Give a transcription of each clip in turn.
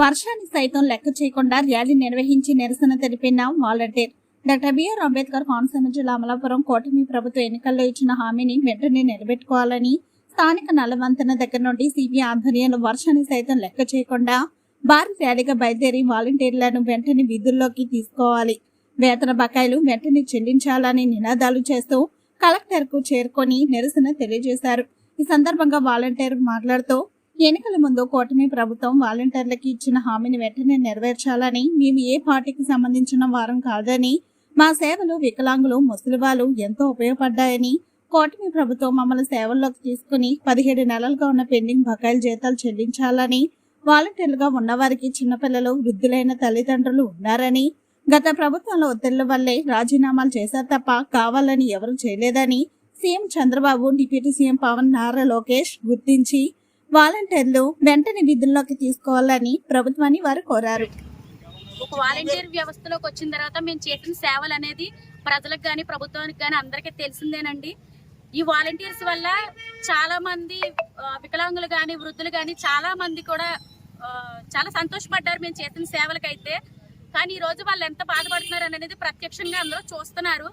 వర్షాన్ని సైతం లెక్క చేయకుండా ర్యాలీ నిర్వహించి నిరసన తెలిపిన volunteer. Doctor B R Ambedkar Konaseema జిల్లా అమలాపురం కూటమి ప్రభుత్వ ఎన్నికల్లో ఇచ్చిన హామీని వెంటనే నిలబెట్టుకోవాలని స్థానిక నల్లవంతన దగ్గర నుండి సిబి ఆధ్వర్యంలో వర్షాన్ని సైతం లెక్క చేయకుండా భారీ ర్యాలీగా బయలుదేరి వాలంటీర్లను వెంటనే విధుల్లోకి తీసుకోవాలి. వేతన బకాయిలు వెంటనే చెల్లించాలని నినాదాలు చేస్తూ కలెక్టర్కు చేరుకొని నిరసన తెలియజేశారు. ఈ సందర్భంగా వాలంటీర్ మాట్లాడుతూ ఎన్నికల ముందు కూటమి ప్రభుత్వం వాలంటీర్లకి ఇచ్చిన హామీని వెంటనే నెరవేర్చాలని మేము ఏ పార్టీకి సంబంధించిన వారం కాదని మా సేవలు వికలాంగులు ముసలివాళ్ళు ఎంతో ఉపయోగపడ్డాయని కూటమి ప్రభుత్వం మమ్మల్ని సేవల్లోకి తీసుకుని పదిహేడు నెలలుగా ఉన్న పెండింగ్ బకాయిల జీతాలు చెల్లించాలని వాలంటీర్లుగా ఉన్నవారికి చిన్నపిల్లలు వృద్ధులైన తల్లిదండ్రులు ఉన్నారని గత ప్రభుత్వంలో ఒత్తిళ్ళ వల్లే రాజీనామాలు చేశారు తప్ప కావాలని ఎవరు చేయలేదని CM Chandrababu deputy CM Pawan Nara Lokesh గుర్తించి వాలంటీర్లు వెంటనే విధుల్లోకి తీసుకోవాలని ప్రభుత్వాన్ని వారు కోరారు. ఒక వాలంటీర్ వ్యవస్థలోకి వచ్చిన తర్వాత మేము చేసిన సేవలు అనేది ప్రజలకు కానీ ప్రభుత్వానికి కానీ అందరికీ తెలిసిందేనండి. ఈ వాలంటీర్స్ వల్ల చాలా మంది వికలాంగులు కానీ వృద్ధులు కానీ చాలా మంది కూడా చాలా సంతోషపడ్డారు మేము చేసిన సేవలకైతే. కానీ ఈ రోజు వాళ్ళు ఎంత బాధపడుతున్నారు అనేది ప్రత్యక్షంగా అందరూ చూస్తున్నారు.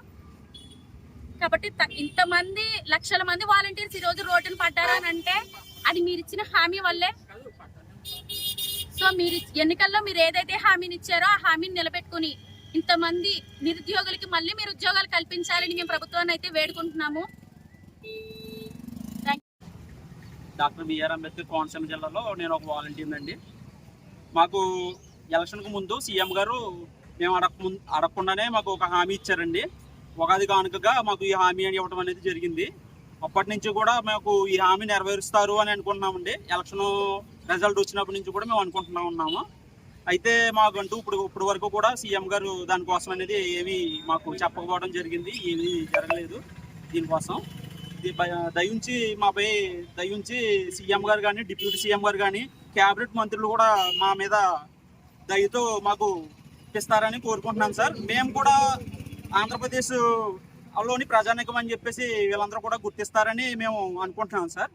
కాబట్టి త- ఇంతమంది లక్షల మంది వాలంటీర్స్ ఈ రోజు రోడ్డున పడ్డారు అని అంటే అది మీరు ఇచ్చిన హామీ వల్లే? సో మీరు ఎన్నికల్లో మీరు ఏదైతే హామీని ఇచ్చారో ఆ హామీని నిలబెట్టుకుని ఇంతమంది నిరుద్యోగులకి మళ్ళీ మీరు ఉద్యోగాలు కల్పించాలని మేము ప్రభుత్వాన్ని అయితే వేడుకుంటున్నాము. డాక్టర్ బిఆర్ అంబేద్కర్ కోనసీమ జిల్లాలో నేను ఒక వాలంటీర్ అండి మాకు ఎలక్షన్కు ముందు సీఎం గారు మేము అడగ అడగకుండానే మాకు ఒక హామీ ఇచ్చారండి. ఉగాది కానుకగా మాకు ఈ హామీ అని ఇవ్వడం అనేది జరిగింది. అప్పటి నుంచి కూడా మాకు ఈ హామీ నెరవేరుస్తారు అని అనుకుంటున్నామండి. ఎలక్షన్ రిజల్ట్ వచ్చినప్పటి నుంచి కూడా మేము అనుకుంటున్నా ఉన్నాము. అయితే మాకంటూ ఇప్పుడు ఇప్పుడు వరకు కూడా సీఎం గారు దానికోసం అనేది ఏమీ మాకు చెప్పకపోవడం జరిగింది. ఏమీ జరగలేదు దీనికోసం. దయించి మాపై దయించి సీఎం గారు కానీ డిప్యూటీ సీఎం గారు కానీ క్యాబినెట్ మంత్రులు కూడా మా మీద దయతో మాకు ఇస్తారని కోరుకుంటున్నాం సార్. మేము కూడా ఆంధ్రప్రదేశ్ లోని ప్రజానికం అని చెప్పేసి వీళ్ళందరూ కూడా గుర్తిస్తారని మేము అనుకుంటున్నాం సార్.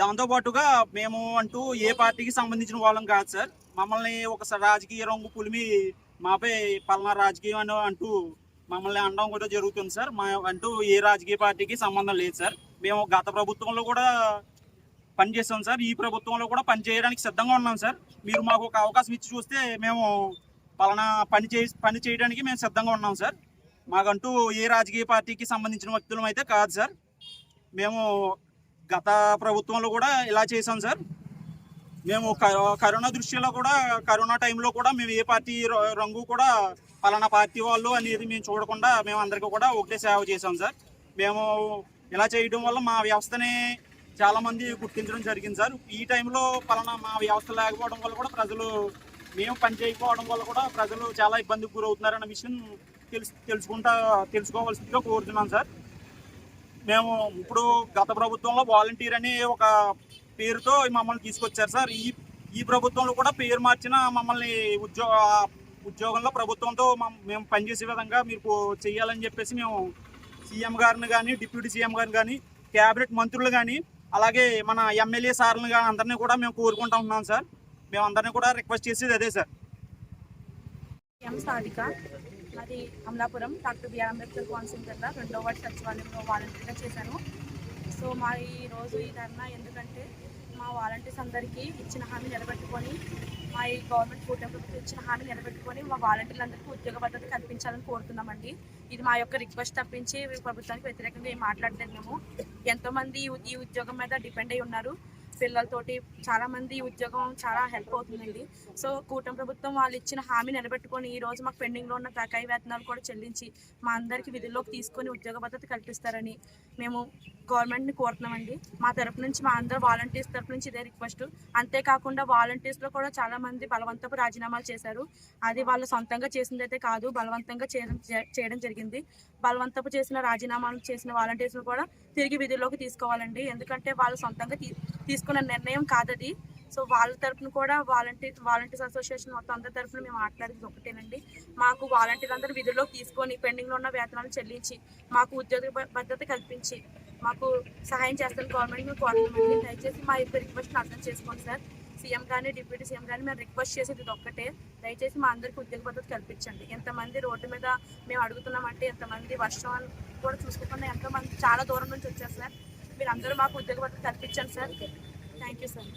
దాంతోపాటుగా మేము అంటూ ఏ పార్టీకి సంబంధించిన వాళ్ళం కాదు సార్. మమ్మల్ని ఒక రాజకీయ రంగు పులిమి మాపై పలానా రాజకీయం అని అంటూ మమ్మల్ని అనడం కూడా జరుగుతుంది సార్. మా అంటూ ఏ రాజకీయ పార్టీకి సంబంధం లేదు సార్. మేము గత ప్రభుత్వంలో కూడా పనిచేస్తాం సార్. ఈ ప్రభుత్వంలో కూడా పని చేయడానికి సిద్ధంగా ఉన్నాం సార్. మీరు మాకు ఒక అవకాశం ఇచ్చి చూస్తే మేము పలానా పని చే పని చేయడానికి మేము సిద్ధంగా ఉన్నాం సార్. మాకంటూ ఏ రాజకీయ పార్టీకి సంబంధించిన వ్యక్తులం అయితే కాదు సార్. మేము గత ప్రభుత్వంలో కూడా ఇలా చేసాం సార్. మేము క- కరోనా దృష్ట్యాలో కూడా కరోనా టైంలో కూడా మేము ఏ పార్టీ రంగు కూడా పలానా పార్టీ వాళ్ళు అనేది మేము చూడకుండా మేము అందరికీ కూడా ఒకటే సేవ చేసాం సార్. మేము ఇలా చేయడం వల్ల మా వ్యవస్థని చాలామంది గుర్తించడం జరిగింది సార్. ఈ టైంలో పలానా మా వ్యవస్థ లేకపోవడం వల్ల కూడా ప్రజలు మేము పని చేయకపోవడం వల్ల కూడా ప్రజలు చాలా ఇబ్బందికి గురవుతున్నారన్న విషయం తెలుసు తెలుసుకుంటా తెలుసుకోవాల్సిందిగా కోరుతున్నాం సార్. మేము ఇప్పుడు గత ప్రభుత్వంలో వాలంటీర్ అని ఒక పేరుతో మమ్మల్ని తీసుకొచ్చారు సార్. ఈ ఈ ప్రభుత్వంలో కూడా పేరు మార్చిన మమ్మల్ని ఉద్యోగ ఉద్యోగంలో ప్రభుత్వంతో మేము పనిచేసే విధంగా మీరు చేయాలని చెప్పేసి మేము సీఎం గారిని కానీ డిప్యూటీ సీఎం గారిని కానీ క్యాబినెట్ మంత్రులు కానీ అలాగే మన ఎమ్మెల్యే సార్లు కానీ అందరినీ కూడా మేము కోరుకుంటా ఉన్నాం సార్. మేము అందరినీ కూడా రిక్వెస్ట్ చేసేది అదే సార్. అది Amalapuram doctor B R Ambedkar Konaseema జిల్లా రెండో వార్డు సచివాలయంలో వాలంటీర్గా చేశాను సో మా ఈరోజు ఈ ధర్నా ఎందుకంటే మా వాలంటీర్స్ అందరికీ ఇచ్చిన హామీ నిలబెట్టుకొని మా ఈ గవర్నమెంట్ కూటమి ప్రభుత్వం ఇచ్చిన హామీ నిలబెట్టుకొని మా వాలంటీర్లందరికీ ఉద్యోగ భద్రత కల్పించాలని కోరుతున్నామండి. ఇది మా యొక్క రిక్వెస్ట్ తప్పించి ప్రభుత్వానికి వ్యతిరేకంగా ఏం మాట్లాడలేదు మేము. ఎంతోమంది ఈ ఈ ఉద్యోగం మీద డిపెండ్ అయి ఉన్నారు. పిల్లలతోటి చాలా మంది ఉద్యోగం చాలా హెల్ప్ అవుతుందండి. సో కూటమి ప్రభుత్వం వాళ్ళు ఇచ్చిన హామీ నిలబెట్టుకొని ఈ రోజు మాకు పెండింగ్లో ఉన్న బకాయి వేతనాలు కూడా చెల్లించి మా అందరికి విధుల్లోకి తీసుకొని ఉద్యోగ భద్రత కల్పిస్తారని మేము గవర్నమెంట్ని కోరుతున్నామండి. మా తరపు నుంచి మా అందరు వాలంటీర్స్ తరపు నుంచి ఇదే రిక్వెస్ట్ అంతేకాకుండా వాలంటీర్స్లో కూడా చాలా మంది బలవంతపు రాజీనామాలు చేశారు. అది వాళ్ళు సొంతంగా చేసింది అయితే కాదు బలవంతంగా చేయడం చేయడం జరిగింది. బలవంతపు చేసిన రాజీనామాలు చేసిన వాలంటీర్స్ను కూడా తిరిగి విధుల్లోకి తీసుకోవాలండి. ఎందుకంటే వాళ్ళు సొంతంగా తీ తీసుకున్న నిర్ణయం కాదది. సో వాళ్ళ తరఫున కూడా వాలంటీర్ వాలంటీర్స్ అసోసియేషన్ మొత్తం అందరి తరపున మేము మాట్లాడేది ఒకటేనండి. మాకు వాలంటీర్ అందరూ విధుల్లోకి తీసుకొని పెండింగ్లో ఉన్న వేతనాలు చెల్లించి మాకు ఉద్యోగ భద్రత కల్పించి మాకు సహాయం చేస్తాను గవర్నమెంట్ కోరుతున్నామండి దయచేసి మా యొక్క రిక్వెస్ట్ని అర్థం చేసుకోండి సార్. సీఎం కానీ డిప్యూటీ సీఎం కానీ మేము రిక్వెస్ట్ చేసేది ఇది ఒక్కటే. దయచేసి మా అందరికీ ఉద్యోగ భద్రత కల్పించండి. ఎంతమంది రోడ్డు మీద మేము అడుగుతున్నామంటే ఎంతమంది వర్షం కూడా చూసుకోకుండా ఎంతమంది చాలా దూరం నుంచి వచ్చారు సార్. మీరు అందరూ మాకు ఉద్యోగ పద్ధతి కల్పించండి సార్. Thank you sir